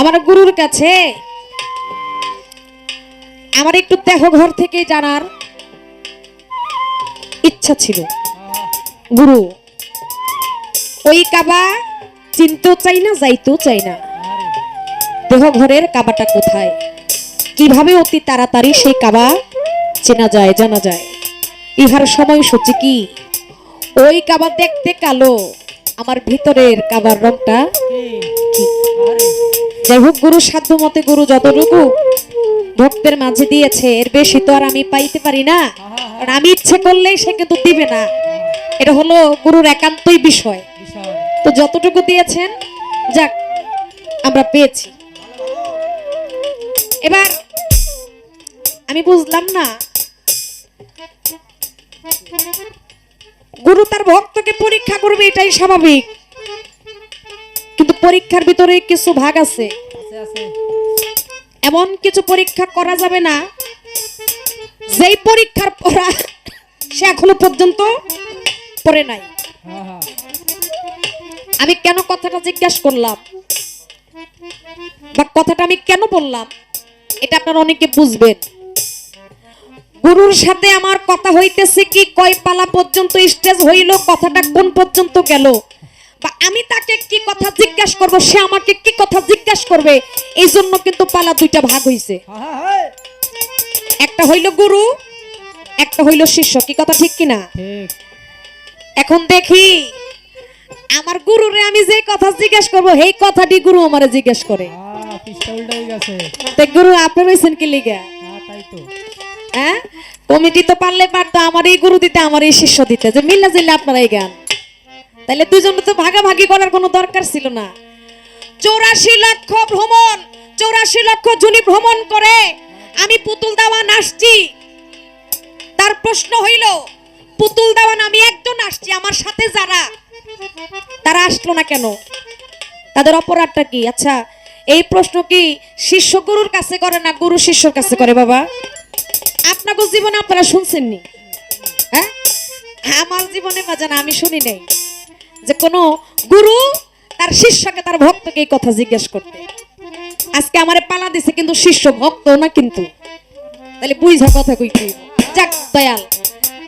আমার গুরুর কাছে। আমার একটু দেহ ঘর থেকে জানার ইচ্ছা ছিল। গুরু, ওই কাবা চিনতেও চাই না, যাইতেও চাই না। দেহ ঘরের কাবাটা কোথায়? কীভাবে অতি তাড়াতাড়ি সেই কাবা চেনা যায়, জানা যায়? ইহার সময় সূচি কি? ওই কাবা দেখতে কালো, আমার ভিতরের কাবার রংটা কি? যাই হোক গুরু সাধ্য মতে গুরু যতটুকু ভক্তের মাঝে দিয়েছে, এর বেশি তো আর আমি পাইতে পারি না। কারণ আমি ইচ্ছে করলেই সে কিন্তু দিবে না। এটা হলো গুরুর একান্তই বিষয়। তো যতটুকু দিয়েছেন, যাক, আমরা পেয়েছি। এবার, আমি বুঝলাম না, গুরু তার ভক্তকে পরীক্ষা করবে, এটাই স্বাভাবিক। কিন্তু পরীক্ষার ভিতরে কিছু ভাগ আছে। এমন কিছু পরীক্ষা করা যাবে না। যেই পরীক্ষার পড়া সে এখনও পর্যন্ত পড়ে নাই। আমি কেন কথাটা জিজ্ঞাসা করলাম? বা কথাটা আমি কেন বললাম? এটা আপনারা অনেকে বুঝবেন। গুরুর সাথে আমার কথা হইতেছে কি, কয় পালা পর্যন্ত স্টেজ হইল, কথাটা কোন পর্যন্ত গেল? বা আমি তাকে কি কথা জিজ্ঞাসা করব? সে আমাকে কি কথা জিজ্ঞাসা করবে? এই জন্য কিন্তু পালা দুইটা ভাগ হইছে। একটা হইল গুরু একটা হইল শিষ্য। কি কথা ঠিক কিনা? এখন দেখি আমার গুরুরে আমি যে কথা জিজ্ঞেস করব সেই কথাটি গুরু আমার জিজ্ঞেস করে। গুরু আপনি রয়েছেন কি লিগা? হ্যাঁ হ্যাঁ? কমিটি তো পারলে পারতো আমার এই গুরু দিতে আমার এই শিষ্য দিতে। যে মিল্লা জিল্লা আপনারা এই গান। তাহলে দুজন তো ভাগাভাগি করার কোনো দরকার ছিল না। চৌরাশি লক্ষ ভ্রমণ, চৌরাশি লক্ষ জুনি ভ্রমণ করে আমি পুতুল দেওয়ান আসছি। তার প্রশ্ন হইল, পুতুল দেওয়ান আমি একজন আসছি, আমার সাথে যারা? তারা আসলো না কেন? তাদের অপরাধটা কি? আচ্ছা এই প্রশ্ন কি শিষ্য গুরুর কাছে করে না গুরু শিষ্যর কাছে করে বাবা? আপনাকে জীবনে আপনারা শুনছেননি? হ্যাঁ? আমার জীবনে বাজান, আমি শুনি নাই। যে কোনো গুরু তার শিষ্যকে তার ভক্তকে এই কথা জিজ্ঞেস করতে। আজকে আমারে পালা দিছে কিন্তু শিষ্য ভক্ত না কিন্তু। তাহলে বুঝা কথা কইতে যাক দয়াল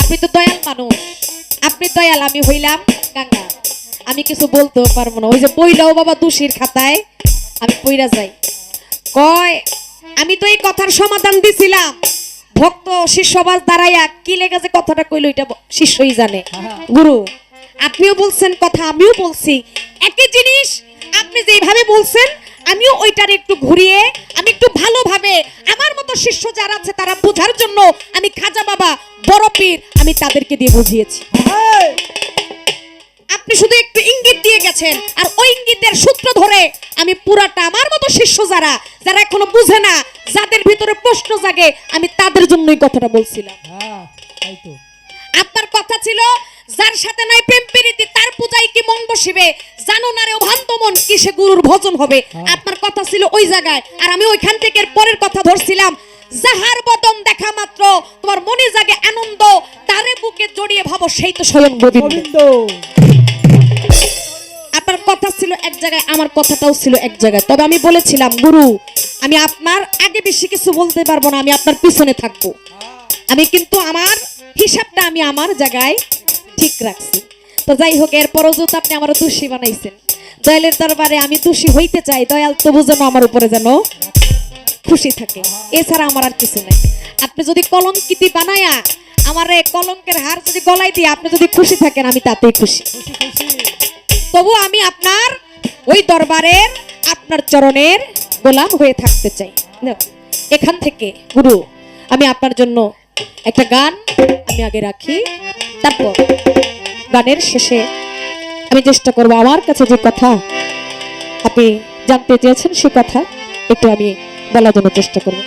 আপনি তো দয়াল মানুষ। আপনি দয়াল আমি হইলাম গাঙ্গা। আমি কিছু বলতেও পারব না। ওই যে বইলাও বাবা দোষীর খাতায় আমি পইরা যাই। কয় আমি তো এই কথার সমাধান দিছিলাম। ভক্ত শিষ্যবাস দাঁড়াইয়া কি লেগে যে কথাটা কইলো এটা শিষ্যই জানে। গুরু আপনিও বলছেন কথা আমিও বলছি। একই জিনিস আপনি যেভাবে বলছেন আমিও ওইটার একটু ঘুরিয়ে আমি একটু ভালোভাবে আমার মতো শিষ্য যারা আছে তারা বোঝার জন্য আমি খাজা বাবা বড় পীর আমি তাদেরকে দিয়ে বুঝিয়েছি। আপনি শুধু একটু ইঙ্গিত দিয়ে গেছেন আর ওই ইঙ্গিতের সূত্র ধরে আমি পুরাটা আমার মতো শিষ্য যারা যারা এখনও বুঝে না যাদের ভিতরে প্রশ্ন জাগে আমি তাদের জন্যই কথাটা বলছিলাম। হ্যাঁ তাই তো। আপনার কথা ছিল যার সাথে নাই প্রেম প্রীতি তার পূজায় কি মন বসিবে? জানো না রে অভান্ত মন কিসে গুরুর ভজন হবে? আপনার কথা ছিল ওই জায়গায়। আর আমি ওইখান থেকে পরের কথা ধরছিলাম। যাহার বদন দেখা মাত্র তোমার মনে জাগে আনন্দ তারে বুকে জড়িয়ে ভাবো সেই তো স্বয়ং গোবিন্দ। গোবিন্দ। আপনার কথা ছিল এক জায়গায় আমার কথাটাও ছিল এক জায়গায়। তবে আমি বলেছিলাম গুরু আমি আপনার আগে বেশি কিছু বলতে পারব না আমি আপনার পিছনে থাকব। আমি কিন্তু আমার হিসাবটা আমি আমার জায়গায় ঠিক রাখছি। তো যাই হোক, এরপরও যেহেতু আপনি আমার দোষী বানাইছেন, দয়ালের দরবারে আমি দোষী হইতে চাই, দয়াল তবু যেন আমার উপরে যেন খুশি থাকে। এছাড়া আমার আর কিছু নাই। আপনি যদি কলঙ্কিতি বানায়া আমার এই কলঙ্কের হার যদি গলায় দিয়ে আপনি যদি খুশি থাকেন, আমি তাতেই খুশি। তবু আমি আপনার ওই দরবারের, আপনার চরণের গোলাম হয়ে থাকতে চাই। এখান থেকে, গুরু, আমি আপনার জন্য একটা গান আমি আগে রাখি, তারপর গানের শেষে আমি চেষ্টা করব আমার কাছে যে কথা আপনি জানতে চেয়েছেন সে কথা, একটু আমি বলার জন্য চেষ্টা করব।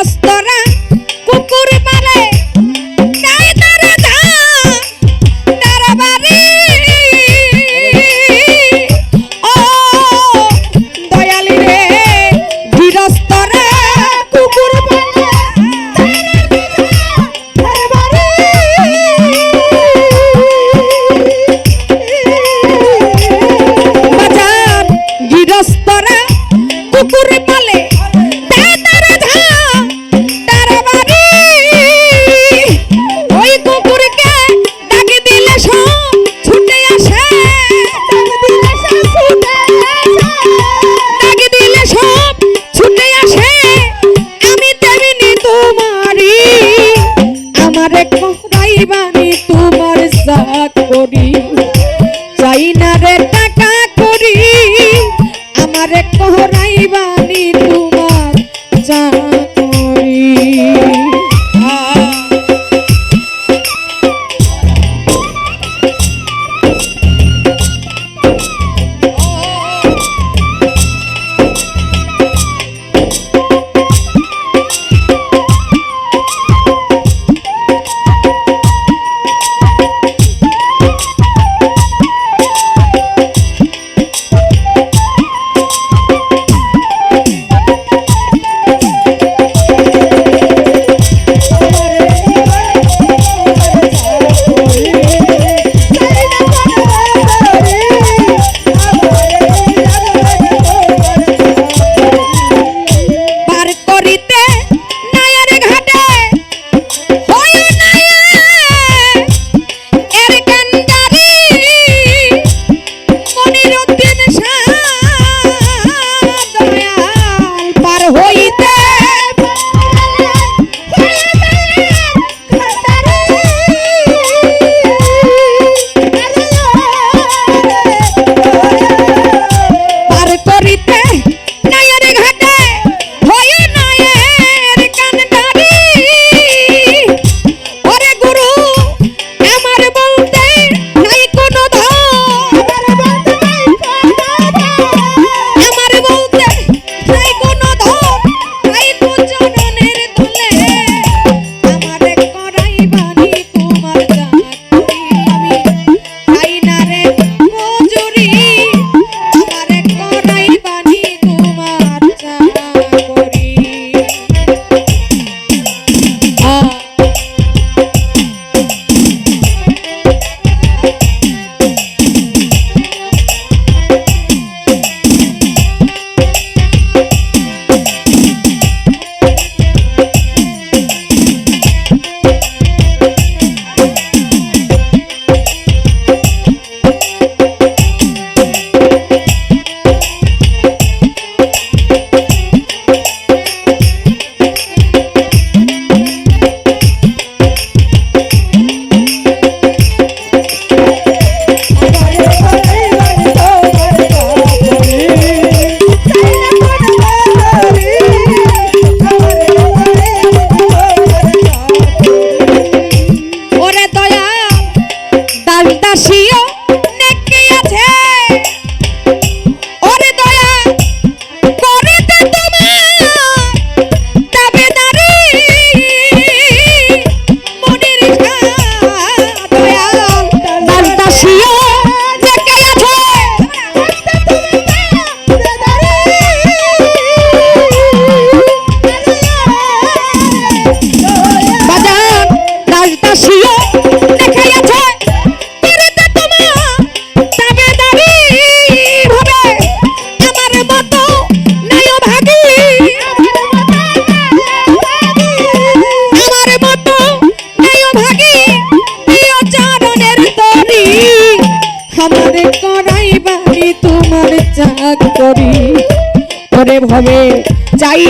মস্ত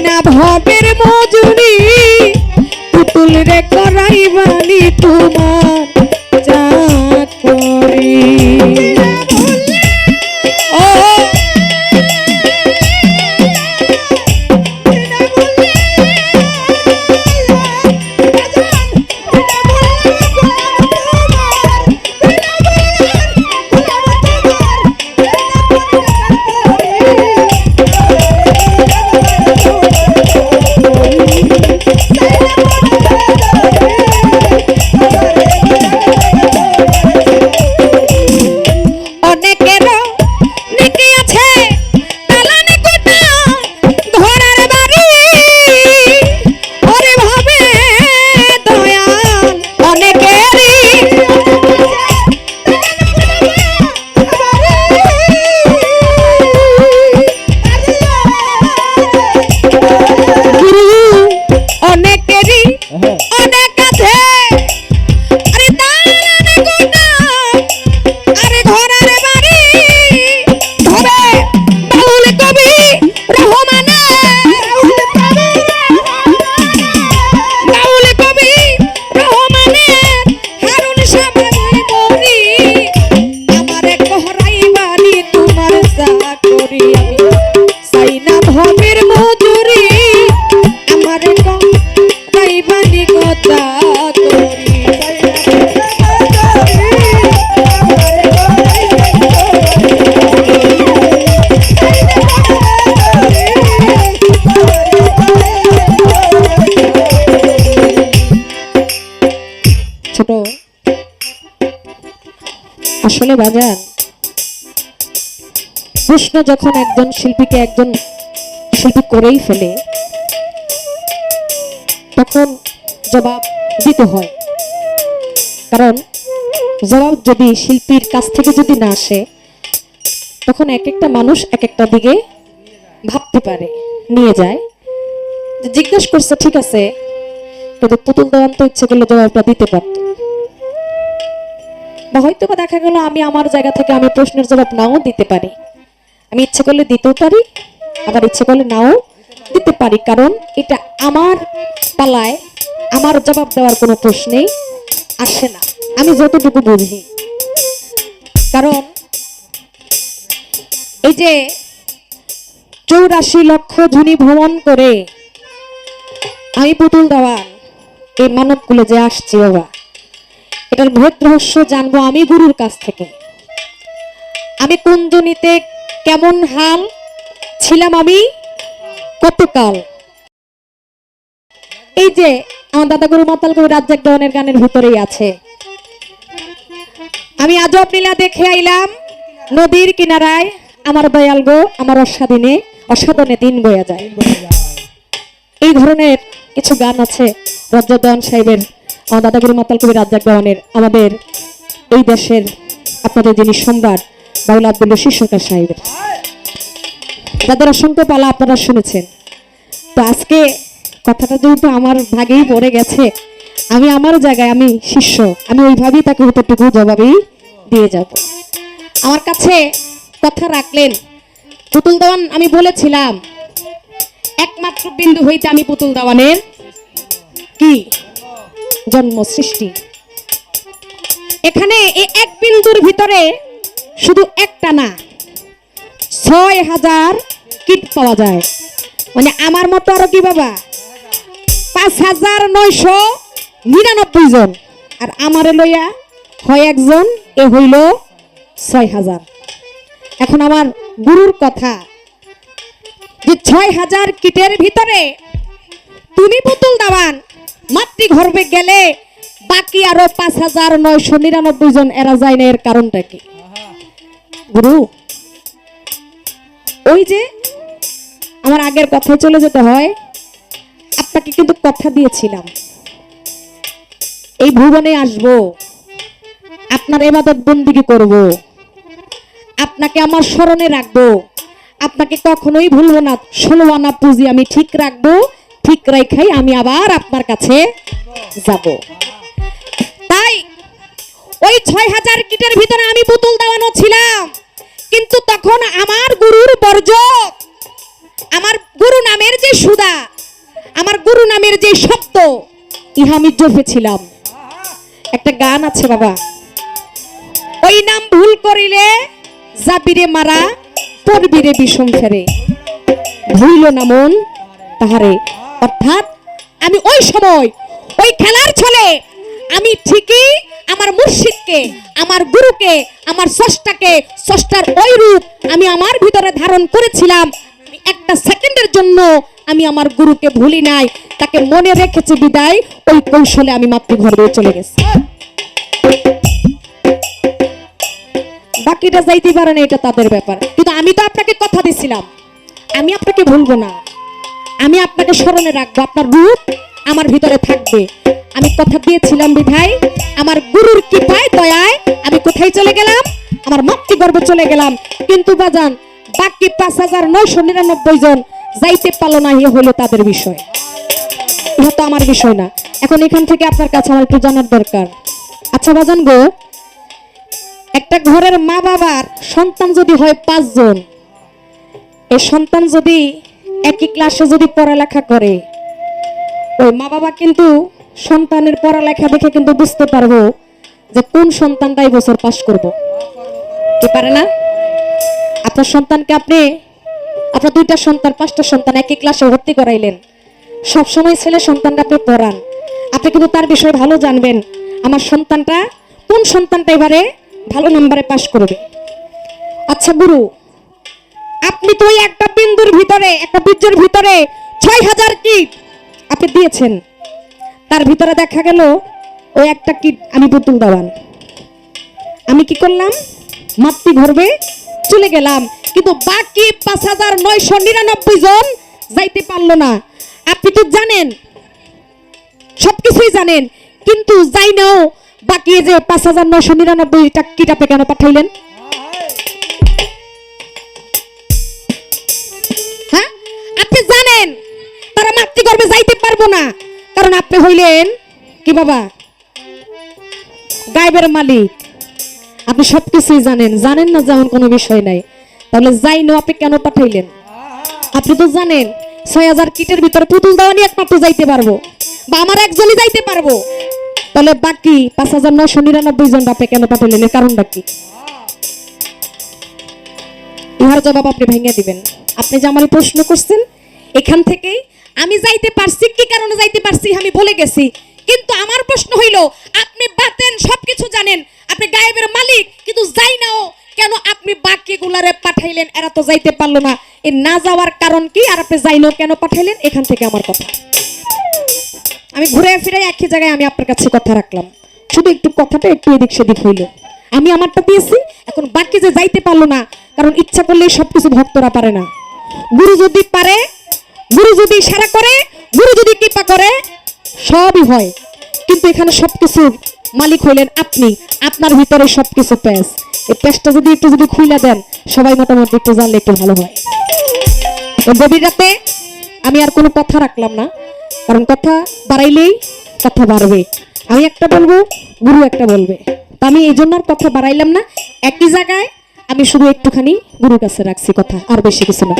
না ভবের বাজার প্রশ্ন যখন একজন শিল্পীকে একজন শিল্পী করেই ফেলে, তখন জবাব দিতে হয়। কারণ জবাব যদি শিল্পীর কাছ থেকে যদি না আসে, তখন এক একটা মানুষ এক একটা দিকে ভাবতে পারে, নিয়ে যায়। জিজ্ঞেস করছে, ঠিক আছে। কিন্তু পুতুল দেওয়ান তো ইচ্ছে করলে জবাবটা দিতে পারত। বা হয়তো বা দেখা গেল আমি আমার জায়গা থেকে আমি প্রশ্নের জবাব নাও দিতে পারি। আমি ইচ্ছে করলে দিতেও পারি, আবার ইচ্ছে করলে নাও দিতে পারি, কারণ এটা আমার পালায়, আমার জবাব দেওয়ার কোনো প্রশ্নেই আসে না। আমি যতটুকু বুঝি। কারণ এই যে চৌরাশি লক্ষ ধ্বনি ভ্রমণ করে আমি পুতুল দেওয়ান, এই মানবগুলো যে আসছে বাবা। এটার ভেদ রহস্য জানব আমি গুরুর কাছ থেকে। আমি কোন জনিতে কেমন হাল ছিলাম আমি? কতকাল? এই যে, আমার দাদা গুরু, মাতাল গুরু, রাজ্জাক দেওয়ানের গানের ভিতরেই আছে। আমি আজব নীলা দেখে আইলাম, নদীর কিনারায় আমার দয়াল গো, আমার অসাদিনে অসাধনে দিন বয়া যায়। এই ধরনের কিছু গান আছে রাজ্জাক দেওয়ান সাহেবের আমার দাদাগুরু মাতাল কবি রাজ্জাক দেওয়ানের আমাদের এই দেশের আপনাদের যিনি সম্রাট বাউল আব্দুল্লা শিশুকা সাহেবের। যাদের অসংখ্য পালা আপনারা শুনেছেন। তো আজকে কথাটা যেহেতু আমার ভাগেই পড়ে গেছে, আমি আমার জায়গায় আমি শিষ্য, আমি ওইভাবেই তাকে অতটুকু জবাবেই দিয়ে যাব। আমার কাছে কথা রাখলেন পুতুল দেওয়ান, আমি বলেছিলাম, একমাত্র বিন্দু হইতে আমি পুতুল দেওয়ানের কি? জন্ম সৃষ্টি এখানে এই এক বিন্দুর ভিতরে শুধু একটা না, ছয় হাজার কিট পাওয়া যায়। মানে আমার মতো আরও কি বাবা? পাঁচ হাজার নয়শো নিরানব্বই জন। আর আমারে লইয়া হয় একজন, এ হইল ছয় হাজার। এখন আমার গুরুর কথা, যে ছয় হাজার কিটের ভিতরে তুমি পুতুল দাবান মাতৃগর্ভে গেলে বাকি আরও পাঁচ হাজার নয়শো নিরানব্বই জন এরা যায় না, এর কারণটা কি? গুরু, ওই যে আমার আগের কথায় চলে যেতে হয়, আপনাকে কিন্তু কথা দিয়েছিলাম। এই ভুবনে আসব, আপনার এবাদত বন্দিগি করব, আপনাকে আমার স্মরণে রাখব, আপনাকে কখনোই ভুলবো না, ষোলো আনা পুঁজি আমি ঠিক রাখব ঠিক রেখাই আমি আবার আপনার কাছে যাব। তাই ওই ছয় হাজার কিটের ভিতরে আমি পুতুল দেওয়ানো ছিলাম। কিন্তু তখন আমার গুরুর বর্জ আমার গুরু নামের যে সুদা, আমার গুরু নামের যে শব্দ, ইহা আমি জপেছিলাম একটা গান আছে বাবা। ওই নাম ভুল করিলে যাবিরে মারা পড়বিরে বিষম ফেরে। ভুইল না মন তাহারে। অর্থাৎ আমি ওই সময়, ওই খেলার ছলে আমি ঠিকই আমার মুর্শিদকে, আমার গুরুকে, আমার স্রষ্টাকে, স্রষ্টার ওই রূপ আমি আমার ভিতরে ধারণ করেছিলাম। একটা সেকেন্ডের জন্য আমি আমার গুরুকে ভুলি নাই। তাকে মনে রেখেছি বিদায়, ওই কৌশলে আমি মাতৃগর্ভে চলে গেছি। বাকিটা যাইতে পারে না, এটা তাদের ব্যাপার। কিন্তু আমি তো আপনাকে কথা দিছিলাম। আমি আপনাকে ভুলবো না। আমি আপনাকে স্মরণে রাখব, আপনার রূপ আমার ভিতরে থাকবে। আমি কথা দিয়েছিলাম বিধায়, আমার গুরুর কৃপায়, দয়ায় আমি কোথায় চলে গেলাম? আমার মাতৃগর্ভে চলে গেলাম। কিন্তু বাজান, বাকি পাঁচ হাজার নয়শো নিরানব্বই জন যাইতে পারল না হলো তাদের বিষয়। ইহা তো আমার বিষয় না। এখন এখান থেকে আপনার কাছে আমার একটু জানার দরকার। আচ্ছা বাজান গো, একটা ঘরের মা বাবার সন্তান যদি হয় পাঁচজন এই সন্তান যদি একই ক্লাসে যদি পড়ালেখা করে, ওই মা বাবা কিন্তু সন্তানের পড়ালেখা দেখে কিন্তু বুঝতে পারব যে কোন সন্তানটা বছর পাশ করব। কি পারে না? আপনার সন্তানকে আপনি, আপনার দুইটা সন্তান, পাঁচটা সন্তান একই ক্লাসে ভর্তি করাইলেন। সবসময় ছেলে সন্তানটা আপনি পড়ান। আপনি কিন্তু তার বিষয়ে ভালো জানবেন, আমার সন্তানটা কোন সন্তানটা এবারে ভালো নাম্বারে পাশ করবে। আচ্ছা গুরু আপনি তো ওই একটা বিন্দুর ভিতরে, একটা বীর্যের ভিতরে ছয় হাজার কিট আপনি দিয়েছেন। তার ভিতরে দেখা গেল ওই একটা কিট আমি পুতুল দেওয়ান। আমি কি করলাম? মাতৃ গর্ভে চলে গেলাম। কিন্তু বাকি পাঁচ হাজার নয়শো নিরানব্বই জন যাইতে পারল না। আপনি তো জানেন, সবকিছুই জানেন, কিন্তু যাই নাও, বাকি যে পাঁচ হাজার নয়শো নিরানব্বই টাকিটা আপনি কেন পাঠাইলেন? পারব না। কারণ আপনি হইলেন কি বাবা? গাইবের মালিক। আপনি সবকিছুই জানেন। জানেন না যেমন কোনো বিষয় নাই। তাহলে যাই না, আপনি কেন পাঠাইলেন? আপনি তো জানেন, ছয় হাজার কিটের ভিতরে পুতুল দেওয়ানি একমাত্র যাইতে পারব। বা আমার একজনই যাইতে পারব। তাহলে বাকি পাঁচ হাজার নশো নিরানব্বই জন আপনি কেন পাঠাইলেন? এর কারণটা কি? ইহার জবাব আপনি ভেঙে দিবেন। আপনি যে আমার প্রশ্ন করছেন, এখান থেকেই আমি যাইতে পারছি, কি কারণে যাইতে পারছি আমি বলে গেছি। কিন্তু আমার প্রশ্ন হইল, আপনি বাতেন সবকিছু জানেন। আপনি গায়েবের মালিক, কিন্তু যাই নাও, কেন আপনি বাকি গুলারে পাঠাইলেন? এরা তো যাইতে পারল না। এই না যাওয়ার কারণ কি? আর আপনি যাই নাও কেন পাঠাইলেন? এখান থেকে আমার কথা। আমি ঘুরে ফিরে একই জায়গায় আমি আপনার কাছে কথা রাখলাম। শুধু একটু কথাটা একটু এদিক সেদিক হইল। আমি আমারটা দিয়েছি এখন বাকি যে যাইতে পারল না, কারণ ইচ্ছা করলেই সবকিছু ভক্তরা পারে না। গুরু যদি পারে গুরু যদি ইশারা করে, গুরু যদি কৃপা করে, সবই হয়। কিন্তু এখানে সবকিছু মালিক হইলেন আপনি, আপনার ভিতরে সবকিছু প্যাস এই প্যাসটা যদি একটু যদি খুইলা দেন, সবাই মোটামুটি একটু জানলে একটু ভালো হয়। গভীর রাতে আমি আর কোনো কথা রাখলাম না, কারণ কথা বাড়াইলেই কথা বাড়বে। আমি একটা বলব, গুরু একটা বলবে। তা আমি এই জন্য আর কথা বাড়াইলাম না, একই জায়গায় আমি শুধু একটুখানি গুরুর কাছে রাখছি কথা, আর বেশি কিছু না।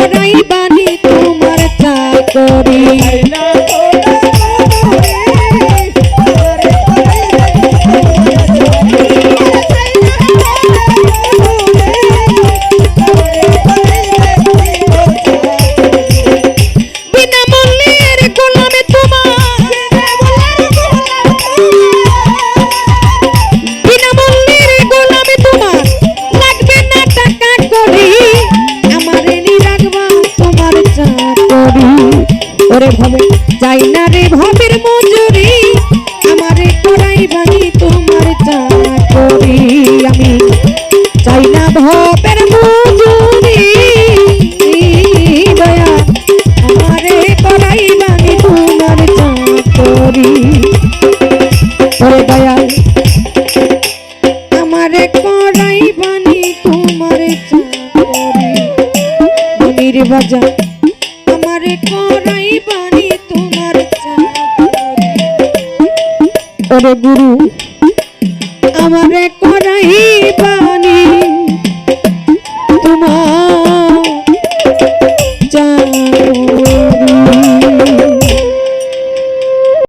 করাই বানি তোমার চাকরি।